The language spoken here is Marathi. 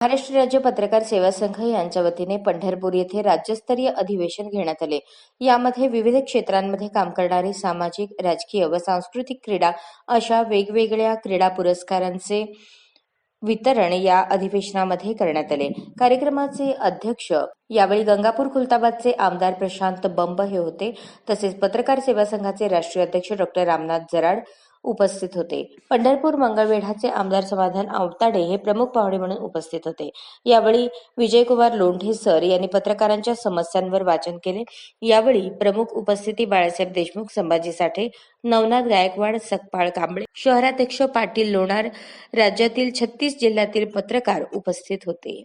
महाराष्ट्र राज्य पत्रकार सेवा संघ यांच्या वतीने पंढरपूर येथे राज्यस्तरीय अधिवेशन घेण्यात आले. यामध्ये विविध क्षेत्रांमध्ये काम करणारे सामाजिक राजकीय व सांस्कृतिक क्रीडा अशा वेगवेगळ्या क्रीडा पुरस्कारांचे वितरण या अधिवेशनामध्ये करण्यात आले. कार्यक्रमाचे अध्यक्ष यावेळी गंगापूर खुलताबादचे आमदार प्रशांत बंब हे होते. तसेच पत्रकार सेवा संघाचे राष्ट्रीय अध्यक्ष डॉक्टर रामनाथ जराड उपस्थित होते. पंढरपूर मंगळवेढाचे आमदार समाधान आवताडे हे प्रमुख पाहुणे म्हणून उपस्थित होते. यावेळी विजयकुमार लोंढे सर यांनी पत्रकारांच्या समस्यांवर वाचन केले. यावेळी प्रमुख उपस्थिती बाळासाहेब देशमुख संभाजी साठे नवनाथ गायकवाड सकपाळ कांबळे शहराध्यक्ष पाटील लोणार राज्यातील छत्तीस जिल्ह्यातील पत्रकार उपस्थित होते.